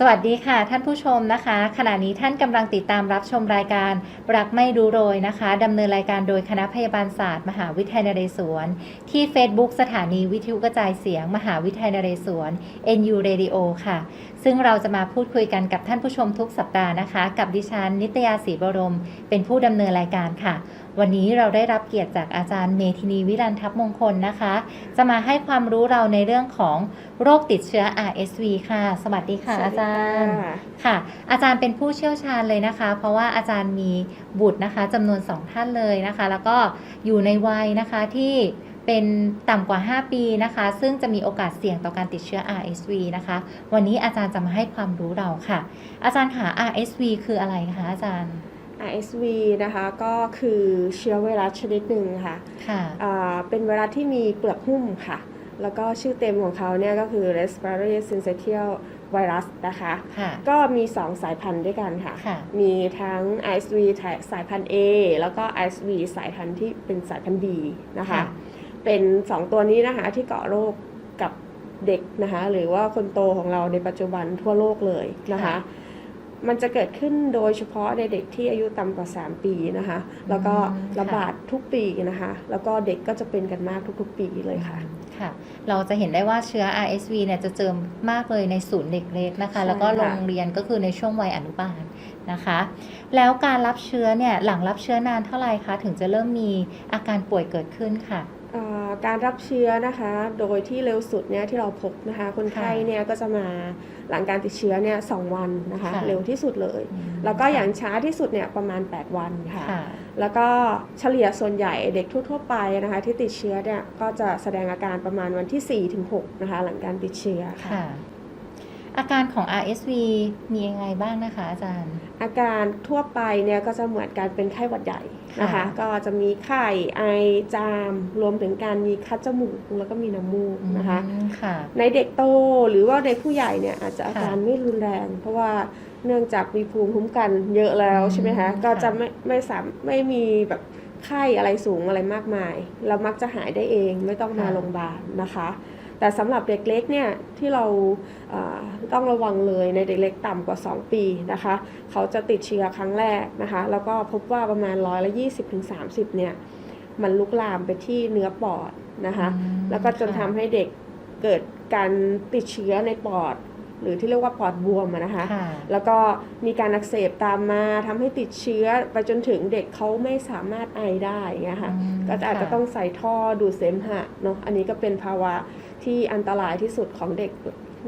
สวัสดีค่ะ ท่านผู้ชมนะคะ ขณะนี้ท่านกำลังติดตามรับชมรายการรักไม่รู้โรยนะคะดำเนินรายการโดยคณะพยาบาลศาสตร์ มหาวิทยาลัยนเรศวร ที่ Facebook สถานีวิทยุกระจายเสียง มหาวิทยาลัยนเรศวร NU Radio ค่ะซึ่งเราจะมาพูดคุยกันกับท่านผู้ชมทุกสัปดาห์นะคะ กับดิฉันนิตยาศรีบรม เป็นผู้ดำเนินรายการค่ะ วันนี้เราได้รับเกียรติจากอาจารย์เมธินีวิรันทัพมงคลนะคะ จะมาให้ความรู้เราในเรื่องของโรคติดเชื้อ RSV ค่ะ สวัสดีค่ะ อาจารย์ค่ะ อาจารย์เป็นผู้เชี่ยวชาญเลยนะคะ เพราะว่าอาจารย์มีบุตรนะคะจำนวนสองท่านเลยนะคะ แล้วก็อยู่ในวัยนะคะที่ เป็นต่ำกว่า 5 ปีนะคะ ซึ่งจะมีโอกาสเสี่ยงต่อการติดเชื้อ RSV นะคะ วันนี้อาจารย์จะมาให้ความรู้เราค่ะ อาจารย์ค่ะ RSV คืออะไรคะอาจารย์ RSV นะคะก็คือเชื้อไวรัสชนิดหนึ่งค่ะค่ะอ่าเป็นไวรัสที่มีเปลือกหุ้มค่ะ แล้วก็ชื่อเต็มของเขาเนี่ยก็คือ respiratory syncytial virus นะคะค่ะก็มี 2 สายพันธุ์ด้วยกันค่ะค่ะมีทั้ง RSV สายพันธุ์ A แล้วก็ RSV สายพันธุ์ที่เป็นสายพันธุ์ B นะคะค่ะ เป็น2ตัวนี้นะคะที่เกาะโรคกับเด็กนะคะหรือว่าคนโตของเราในปัจจุบันทั่วโลกเลยนะคะค่ะมันจะเกิดขึ้นโดยเฉพาะในเด็กที่อายุต่ำกว่า 3 ปีนะคะ แล้วก็อืมระบาดทุกปีนะคะ แล้วก็เด็กก็จะเป็นกันมากทุกๆ ปีเลยค่ะค่ะเราจะเห็นได้ว่าเชื้อ RSV เนี่ยจะเจอมากเลยในศูนย์เด็กเล็กนะคะใช่แล้วก็ค่ะโรงเรียนก็คือในช่วงวัยอนุบาลนะคะ แล้วการรับเชื้อเนี่ยหลังรับเชื้อนานเท่าไหร่คะถึงจะเริ่มมีอาการป่วยเกิดขึ้นค่ะอ่า การรับเชื้อนะคะ โดยที่เร็วสุดเนี่ยที่เราพบนะคะ คนไข้เนี่ยก็จะมาหลังการติดเชื้อเนี่ยสองวันนะคะค่ะเร็วที่สุดเลยอืมแล้วก็อย่างช้าที่สุดเนี่ยประมาณ 8 วันค่ะค่ะ แล้วก็เฉลี่ยส่วนใหญ่เด็กทั่วๆไปนะคะ ที่ติดเชื้อเนี่ยก็จะแสดงอาการประมาณวันที่4ถึง6นะคะ หลังการติดเชื้อค่ะค่ะ อาการของ RSV มียังไงบ้างนะคะอาจารย์ อาการทั่วไปเนี่ยก็จะเหมือนการเป็นไข้หวัดใหญ่นะคะค่ะก็จะมีไข้ไอจาม รวมถึงการมีคัดจมูกแล้วก็มีน้ำมูกนะคะอืมค่ะในเด็กโตหรือว่าในผู้ใหญ่เนี่ยอาจจะอาการค่ะไม่รุนแรง เพราะว่าเนื่องจากมีภูมิคุ้มกันเยอะแล้วอืมใช่ไหมคะค่ะก็จะไม่ไม่สามไม่มีแบบไข้อะไรสูงอะไรมากมาย เรามักจะหายได้เองไม่ต้องมาโรงพยาบาลนะคะ แต่สำหรับเด็กเล็กเนี่ยที่เราอ่าต้องระวังเลยในเด็กเล็กต่ำกว่า 2 ปีนะคะ เขาจะติดเชื้อครั้งแรกนะคะ แล้วก็พบว่าประมาณร้อยละยี่สิบถึงสามสิบเนี่ยมันลุกลามไปที่เนื้อปอดนะคะอืมแล้วก็จนค่ะทำให้เด็กเกิดการติดเชื้อในปอด หรือที่เรียกว่าปอดบวมอะนะคะค่ะแล้วก็มีการอักเสบตามมาทำให้ติดเชื้อไปจนถึงเด็กเขาไม่สามารถไอได้อย่างเงี้ยค่ะอืมก็จะอาจจะค่ะต้องใส่ท่อดูดเสมหะเนาะอันนี้ก็เป็นภาวะที่อันตรายที่สุดของเด็ก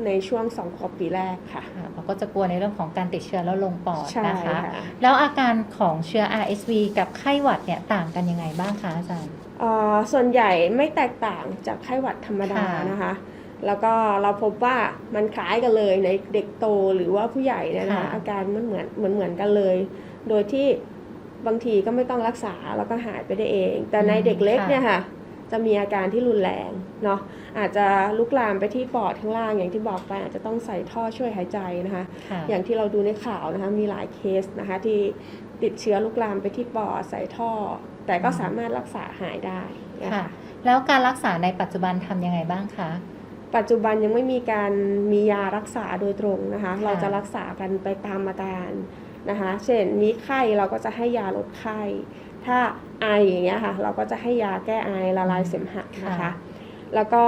ในช่วงสองขวบปีแรกค่ะค่ะเราก็จะกลัวในเรื่องของการติดเชื้อแล้วลงปอดใช่นะคะค่ะแล้วอาการของเชื้อ RSV กับไข้หวัดเนี่ยต่างกันยังไงบ้างคะอาจารย์เอ่อส่วนใหญ่ไม่แตกต่างจากไข้หวัดธรรมดาค่ะนะคะ แล้วก็เราพบว่ามันคล้ายกันเลยในเด็กโตหรือว่าผู้ใหญ่เนี่ยนะคะค่ะอาการมันเหมือนเหมือนเหมือนกันเลย โดยที่บางทีก็ไม่ต้องรักษาแล้วก็หายไปได้เอง แต่ในเด็กเล็กเนี่ยค่ะ จะมีอาการที่รุนแรงเนาะอาจจะลุกลามไปที่ปอดข้างล่างอย่างที่บอกไปอาจจะต้องใส่ท่อช่วยหายใจนะคะค่ะอย่างที่เราดูในข่าวนะคะมีหลายเคสนะคะที่ติดเชื้อลุกลามไปที่ปอดใส่ท่อ แต่ก็อืมสามารถรักษาหายได้นะค่ะคะแล้วการรักษาในปัจจุบันทำยังไงบ้างคะ ปัจจุบันยังไม่มีการมียารักษาโดยตรงนะคะค่ะเราจะรักษากันไปตามอาการนะคะ เช่นมีไข้เราก็จะให้ยาลดไข้ ถ้าไออย่างเงี้ยค่ะ เราก็จะให้ยาแก้ไอละลายเสมหะนะคะ แล้วก็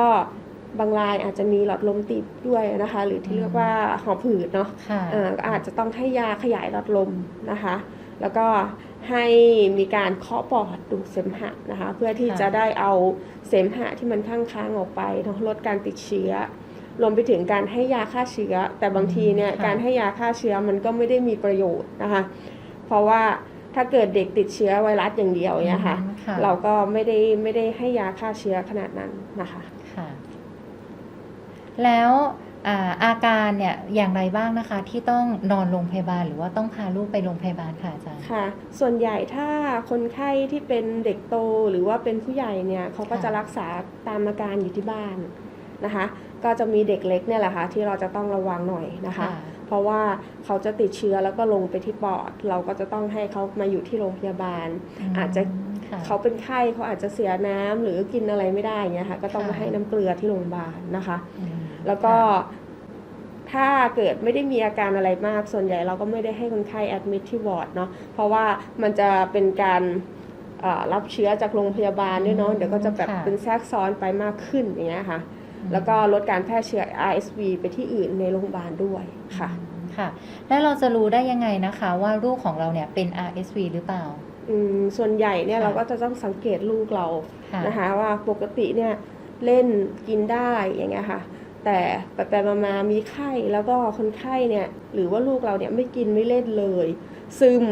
บางรายอาจจะมีหลอดลมตีบด้วยนะคะ หรือที่เรียกว่าหอบหืดเนาะค่ะอ่าก็อาจจะต้องให้ยาขยายหลอดลมนะคะ แล้วก็ ให้มีการเคาะปอดดูดเสมหะนะคะ เพื่อที่ค่ะจะได้เอาเสมหะที่มันข้างค้างๆออกไปเนอะลดการติดเชื้อ รวมไปถึงการให้ยาฆ่าเชื้อ แต่บางทีเนี่ยค่ะการให้ยาฆ่าเชื้อมันก็ไม่ได้มีประโยชน์นะคะ เพราะว่าถ้าเกิดเด็กติดเชื้อไวรัสอย่างเดียวเนี่ยค่ะอืมค่ะเราก็ไม่ได้ไม่ได้ให้ยาฆ่าเชื้อขนาดนั้นนะคะค่ะ แล้ว อ่าอาการเนี่ยอย่างไรบ้างนะคะ ที่ต้องนอนโรงพยาบาล หรือว่าต้องพาลูกไปโรงพยาบาลค่ะอาจารย์ค่ะ ส่วนใหญ่ถ้าคนไข้ที่เป็นเด็กโตหรือว่าเป็นผู้ใหญ่เนี่ยเขาก็ค่ะจะรักษาตามอาการอยู่ที่บ้านนะคะ ก็จะมีเด็กเล็กเนี่ยแหละค่ะที่เราจะต้องระวังหน่อยนะคะ เพราะว่าเขาจะติดเชื้อแล้วก็ลงไปที่ปอด เราก็จะต้องให้เขามาอยู่ที่โรงพยาบาลมอาจจะค่ะเขาเป็นไข้เขาอาจจะเสียน้ำหรือกินอะไรไม่ได้อย่างเงี้ยค่ะก็ต้องค่ะมาให้น้ำเกลือที่โรงพยาบาลนะคะอืม แล้วก็ถ้าเกิดไม่ได้มีอาการอะไรมาก ส่วนใหญ่เราก็ไม่ได้ให้คนไข้แอดมิทที่วอร์ดเนาะ เพราะว่ามันจะเป็นการเอ่อรับเชื้อจากโรงพยาบาลด้วยเนาะ เดี๋ยวก็จะแบบค่ะเป็นแทรกซ้อนไปมากขึ้นอย่างเงี้ยค่ะ แล้วก็ลดการแพร่เชื้อ RSV ไปที่อื่นในโรงพยาบาลด้วยค่ะ ค่ะ แล้วเราจะรู้ได้ยังไงนะคะว่าลูกของเราเนี่ยเป็น RSV หรือเปล่า อืม ส่วนใหญ่เนี่ยค่ะเราก็จะต้องสังเกตลูกเราค่ะนะคะว่าปกติเนี่ยเล่นกินได้อย่างเงี้ยค่ะ แต่ไปไปมามามีไข้แล้วก็คนไข้เนี่ยหรือว่าลูกเราเนี่ยไม่กินไม่เล่นเลย ซึม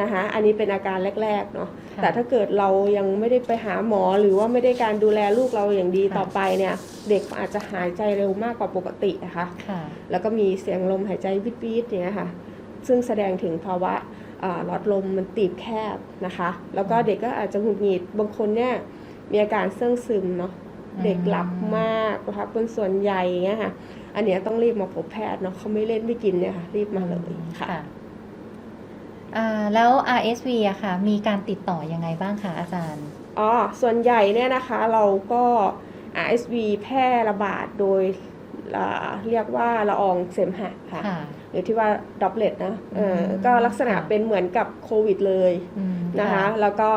นะคะอันนี้เป็นอาการแรกๆเนาะค่ะแต่ถ้าเกิดเรายังไม่ได้ไปหาหมอหรือว่าไม่ได้การดูแลลูกเราอย่างดีค่ะต่อไปเนี่ยเด็กอาจจะหายใจเร็วมากกว่าปกตินะคะค่ะแล้วก็มีเสียงลมหายใจวิดวิดอย่างเงี้ยค่ะซึ่งแสดงถึงภาวะอ่าหลอดลมมันตีบแคบนะคะ แล้วก็เด็กก็อาจจะหงุดหงิดบางคนเนี่ยมีอาการเสื่องซึมเนาะอืม เด็กหลับมากนะคะเป็นส่วนใหญ่อย่างเงี้ยค่ะ อันเนี้ยต้องรีบมาพบแพทย์เนาะเขาไม่เล่นไม่กินเนี่ยค่ะรีบมาเลยค่ะอ่าแล้ว RSV อะค่ะ มีการติดต่อยังไงบ้างคะอาจารย์ อ๋อ ส่วนใหญ่เนี่ยนะคะเราก็ RSV แพร่ระบาดโดยอ่าเรียกว่าละอองเสมหะค่ะค่ะหรือที่ว่าดอปเลตนะเอออืมก็ลักษณะค่ะเป็นเหมือนกับโควิดเลยอืมนะคะ แล้วก็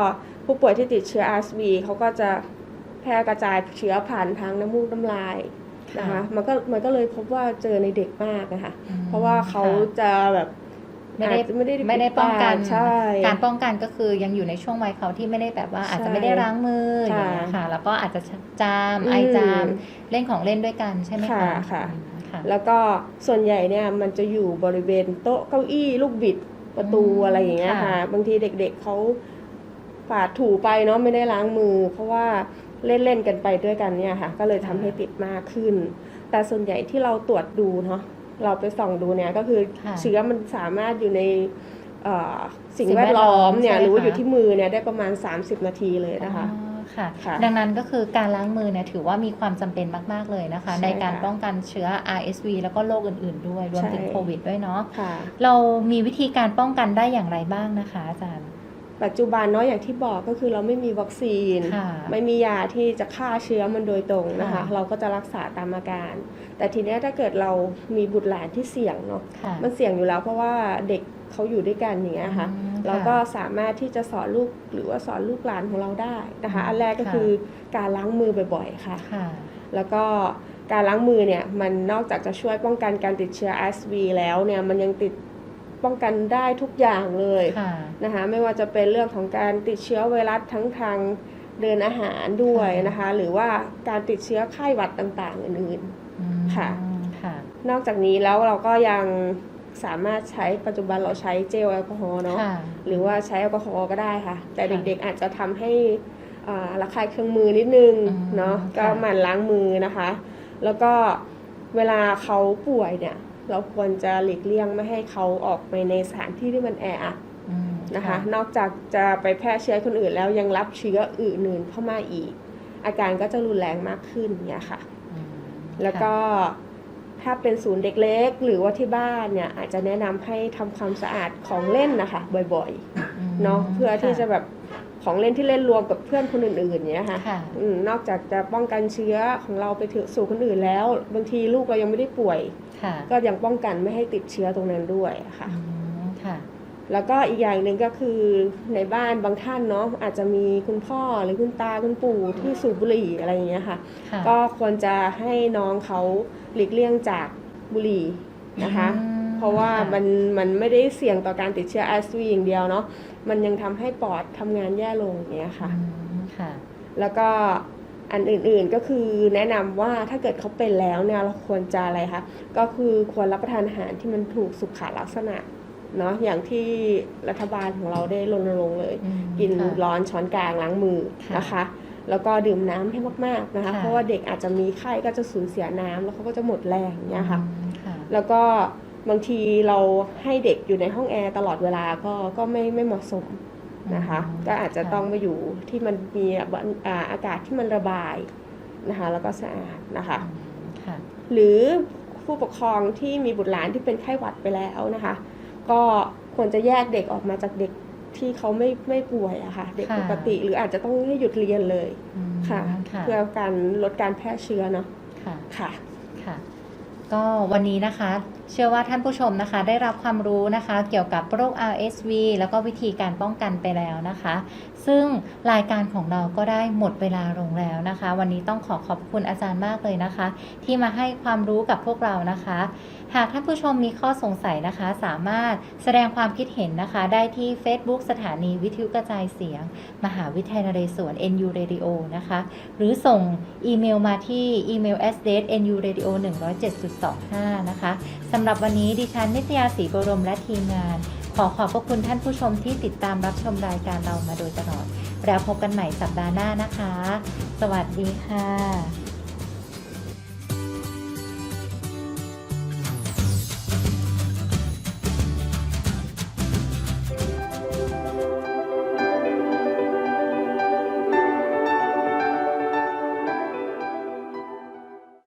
ผู้ป่วยที่ติดเชื้อ RSV เขาก็จะ แพร่กระจายเชื้อผ่านทางน้ำมูกน้ำลายนะคะมันก็มันก็เลยพบว่าเจอในเด็กมากนะคะอืมเพราะว่าเขาค่ะจะแบบไม่ได้อาจจะไม่ได้ไม่ได้ป้องกันใช่การป้องกันก็คือยังอยู่ในช่วงวัยเขาที่ไม่ได้แบบว่าอาจจะใช่ไม่ได้ล้างมืออย่างเงี้ยค่ะค่ะแล้วก็อาจจะจามอืมไอจามเล่นของเล่นด้วยกันใช่ไหมค่ะคะค่ะอืมค่ะ แล้วก็ส่วนใหญ่เนี่ยมันจะอยู่บริเวณโต๊ะเก้าอี้ลูกบิดประตูอืมอะไรอย่างเงี้ยค่ะค่ะ บางทีเด็กๆเขาปาดถูไปเนาะไม่ได้ล้างมือ เพราะว่า เล่นๆกันไปด้วยกันเนี่ยค่ะ ก็เลยทำให้ติดมากขึ้น แต่ส่วนใหญ่ที่เราตรวจดูเนาะเราไปส่องดูเนี่ยก็คือค่ะเชื้อมันสามารถอยู่ในเอ่อสิ่งสิ่งแวแวดดล้ล้ออมมเนี่ยใช่ไหมหรือว่าคะอยู่ที่มือเนี่ยได้ประมาณ 30 นาทีเลยนะคะอ๋อค่ะค่ะดังนั้นก็คือการล้างมือเนี่ยถือว่ามีความจำเป็นมาก ๆ เลยนะคะใช่ในการค่ะป้องกันเชื้อ RSV แล้วก็โรคอื่น ๆ ด้วยรวมถึงใช่โควิดด้วยเนาะค่ะเรามีวิธีการป้องกันได้อย่างไรบ้างนะคะอาจารย์ ปัจจุบันเนาะอย่างที่บอกก็คือเราไม่มีวัคซีนค่ะไม่มียาที่จะฆ่าเชื้อมันโดยตรงนะคะค่ะเราก็จะรักษาตามอาการ แต่ทีเนี้ยถ้าเกิดเรามีบุตรหลานที่เสี่ยงเนาะค่ะมันเสี่ยงอยู่แล้วเพราะว่าเด็กเขาอยู่ด้วยกันอย่างเงี้ยค่ะอืมเราก็สามารถที่จะสอนลูกหรือว่าสอนลูกหลานของเราได้นะคะอืมอันแรกก็ค่ะคือการล้างมือบ่อยๆค่ะค่ะ แล้วก็การล้างมือเนี่ยมันนอกจากจะช่วยป้องกันการติดเชื้อ RSV แล้วเนี่ยมันยังติด ป้องกันได้ทุกอย่างเลยค่ะนะคะไม่ว่าจะเป็นเรื่องของการติดเชื้อไวรัสทั้งทางเดินอาหารด้วยค่ะนะคะ หรือว่าการติดเชื้อไข้หวัดต่างๆ อื่นอืมค่ะค่ะๆนอกจากนี้แล้วเราก็ยังสามารถใช้ปัจจุบันเราใช้เจลแอลกอฮอล์เนาะค่ะหรือว่าใช้แอลกอฮอล์ก็ได้ค่ะ แต่ค่ะเด็กๆอาจจะทำให้อ่าระคายเคืองมือนิดนึงอืมเนาะก็ค่ะหมั่นล้างมือนะคะ แล้วก็เวลาเขาป่วยเนี่ย เราควรจะหลีกเลี่ยงไม่ให้เขาออกไปในสถานที่ที่มันแออัดอืมนะคะ นอกจากจะไปแพร่เชื้อคนอื่นแล้วยังรับเชื้ออื่นๆเข้ามาอีก อาการก็จะรุนแรงมากขึ้นเนี่ยค่ะอืมแล้วก็ถ้าเป็นศูนย์เด็กเล็ก หรือว่าที่บ้านเนี่ยอาจจะแนะนำให้ทำความสะอาดของเล่นนะคะ บ่อยอืมๆเนาะเพื่อที่จะค่แบบ ของเล่นที่เล่นรวมกับเพื่อนคนอื่นๆเนี่ยค่ะค่ะอืมนอกจากจะป้องกันเชื้อของเราไปถึงสู่คนอื่นแล้ว บางทีลูกเรายังไม่ได้ป่วย ค่ะก็ยังป้องกันไม่ให้ติดเชื้อตรงนั้นด้วยค่ะ อืมค่ะ แล้วก็อีกอย่างหนึ่งก็คือในบ้านบางท่านเนาะอาจจะมีคุณพ่อหรือคุณตาคุณปู่ที่สูบบุหรี่อะไรอย่างเงี้ยค่ะ ค่ะ ก็ควรจะให้น้องเขาหลีกเลี่ยงจากบุหรี่นะคะ อืม เพราะว่าค่ะมันมันไม่ได้เสี่ยงต่อการติดเชื้อ RSV อย่างเดียวเนาะมันยังทำให้ปอดทำงานแย่ลงอย่างเงี้ยค่ะอืมค่ะ แล้วก็อันอื่นๆก็คือแนะนำว่าถ้าเกิดเขาเป็นแล้วเนี่ยเราควรจะอะไรคะก็คือควรรับประทานอาหารที่มันถูกสุขลักษณะเนาะอย่างที่รัฐบาลของเราได้รณรงค์เลยอืมกินค่ะร้อนช้อนกลางล้างมือค่ะนะคะแล้วก็ดื่มน้ำให้มากๆนะคะค่ะเพราะว่าเด็กอาจจะมีไข้ก็จะสูญเสียน้ำแล้วเขาก็จะหมดแรงอย่างเงี้ยค่ะอืมค่ะ แล้วก็ บางทีเราให้เด็กอยู่ในห้องแอร์ตลอดเวลาก็ก็ไม่ไม่เหมาะสมนะคะอืมก็อาจจะค่ะต้องมาอยู่ที่มันมีอ่าอากาศที่มันระบายนะคะ แล้วก็สะอาดนะคะอืมค่ะหรือผู้ปกครองที่มีบุตรหลานที่เป็นไข้หวัดไปแล้วนะคะ ก็ควรจะแยกเด็กออกมาจากเด็กที่เขาไม่ไม่ป่วยอะค่ะ เด็กค่ะปกติหรืออาจจะต้องให้หยุดเรียนเลยอืมค่ะค่ะ เพื่อการลดการแพร่เชื้อเนาะค่ะค่ะค่ะ ก็วันนี้นะคะ เชื่อว่าท่านผู้ชมนะคะ ได้รับความรู้นะคะ เกี่ยวกับโรค RSV แล้วก็วิธีการป้องกันไปแล้วนะคะ ซึ่งรายการของเราก็ได้หมดเวลาลงแล้วนะคะ วันนี้ต้องขอขอบคุณอาจารย์มากเลยนะคะ ที่มาให้ความรู้กับพวกเรานะคะ หากท่านผู้ชมมีข้อสงสัยนะคะ สามารถแสดงความคิดเห็นนะคะ ได้ที่ Facebook สถานีวิทยุกระจายเสียง มหาวิทยาลัยนเรศวร NU Radio นะคะ หรือส่งอีเมลมาที่อีเมล address nu radio 107.25 นะคะสำหรับวันนี้ดิฉันนิตยาศรีบรมและทีมงาน ขอขอบพระคุณท่านผู้ชมที่ติดตามรับชมรายการเรามาโดยตลอด แล้วพบกันใหม่สัปดาห์หน้านะคะ สวัสดีค่ะ